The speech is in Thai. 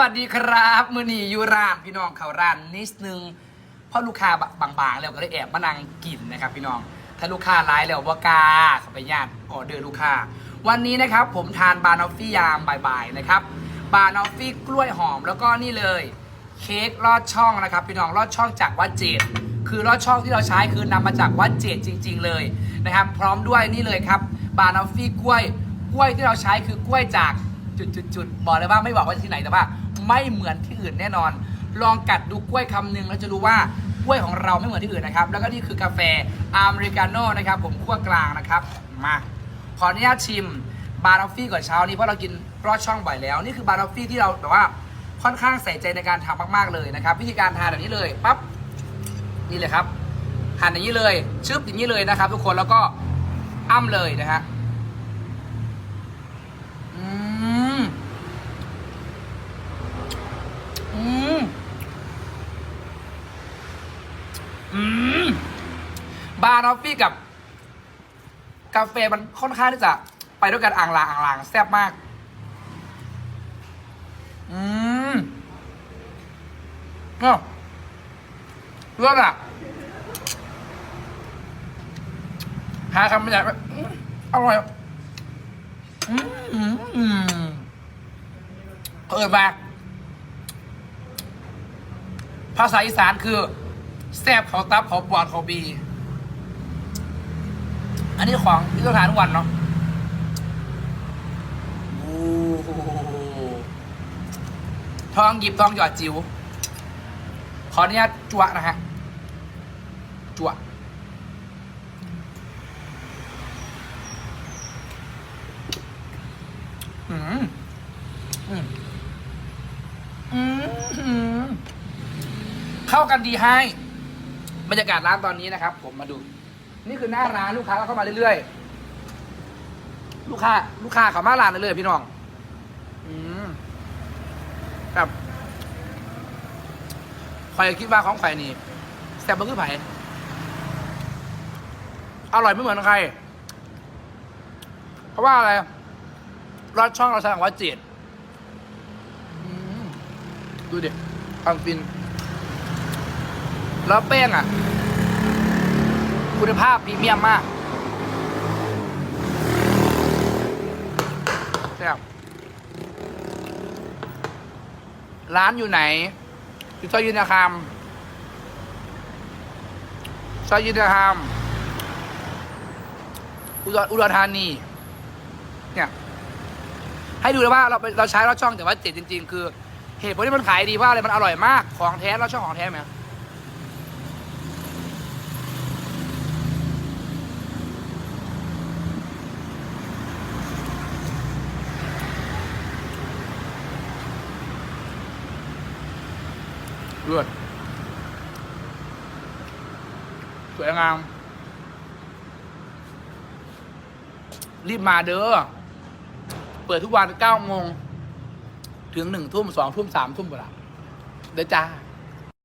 วัสดีครับมือนียูรานพี่น้องเขาร้านนิดนึงเพราะลูกค้าบางๆแล้วก็เลยแอบมานั่งกินนะครับ พี่น้องถ้าลูกค้าร้ายแล้วว่ากาเขาไปญาติออเดอร์ลูกค้า วันนี้นะครับผมทานบานอฟฟี่ยามบ่ายๆนะครับบานอฟฟี่กล้วยหอมแล้วก็นี่เลย เค้กลอดช่องนะครับ พี่น้องลอดช่องจากวัดเจดคือลอดช่องที่เราใช้คือนำมาจากวัดเจดจริง ๆ เลยนะครับ พร้อมด้วยนี่เลยครับบานอฟฟี่กล้วยกล้วยที่เราใช้คือกล้วยจากจุดๆๆบอกเลยว่าไม่บอกว่าที่ไหนแต่ว่า ไม่เหมือนที่อื่นแน่นอน ลองกัดดูกล้วยคำหนึ่งแล้วจะรู้ว่ากล้วยของเราไม่เหมือนที่อื่นนะครับ แล้วก็นี่คือกาแฟอเมริกาโน่นะครับ ผมคั่วกลางนะครับ มา ขออนุญาตชิมบาร์อฟฟี่ก่อนเช้านี้เพราะเรากินรอดช่องบ่อยแล้ว นี่คือบาร์อฟฟี่ที่เราแบบว่าค่อนข้างใส่ใจในการทำมากๆเลยนะครับ วิธีการทานแบบนี้เลยปั๊บนี่เลยครับหั่นอย่างนี้เลยชึบอย่างนี้เลยนะครับ ทุกคนแล้วก็อ้ำเลยนะฮะอืม อืม อืม บาร์นอฟฟี่กับ กาแฟมันค่อนข้างที่จะ ไปด้วยกันอ่างลางอ่างลางแซ่บมาก อืมเอ้าเลือดอะหาคำไม่ได้ว่าอื้อร่อยอืมอืมเออมาภาษาอีสานคือ แซบเขาตับเขาปอดเขาบี อันนี้ของที่ต้องทานทุกวันเนาะโอ้โหทองหยิบทองหยอดจิ๋วขออนุญาตจั่วนะฮะจั่วอืมอืมอืมเข้ากันดีให้บรรยากาศร้านตอนนี้นะครับ ผมมาดู นี่คือหน้าร้านลูกค้าก็เข้ามาเรื่อยๆ ลูกค้า ลูกค้าเขามาร้านเรื่อยๆพี่น้อง อืมครับใครคิดว่าของใครนี่แซ่บมันคือไผ่อร่อยไม่เหมือนใคร เพราะว่าอะไรรสช่องเราใช้ของวัดเจ็ดดูดิอังฟิน แล้วแป้งอะ คุณภาพพรีเมียมมากแซ่บร้านอยู่ไหนอยู่ซอยยินนาคามซอยยินนาคามอุดรอุดรธานี เนี่ย ให้ดูเลยว่าเราเราใช้เราช่องแต่ว่าเจ็ดจริง ๆ คือ เหตุผลที่มันขายดีเพราะอะไรมันอร่อยมาก ของแท้เราช่องของแท้ไหม เลือดสวยงาม รีบมาเด้อ เปิดทุกวันเก้าโมง ถึงหนึ่งทุ่มสองทุ่มสามทุ่มเวลาเด้อจ้า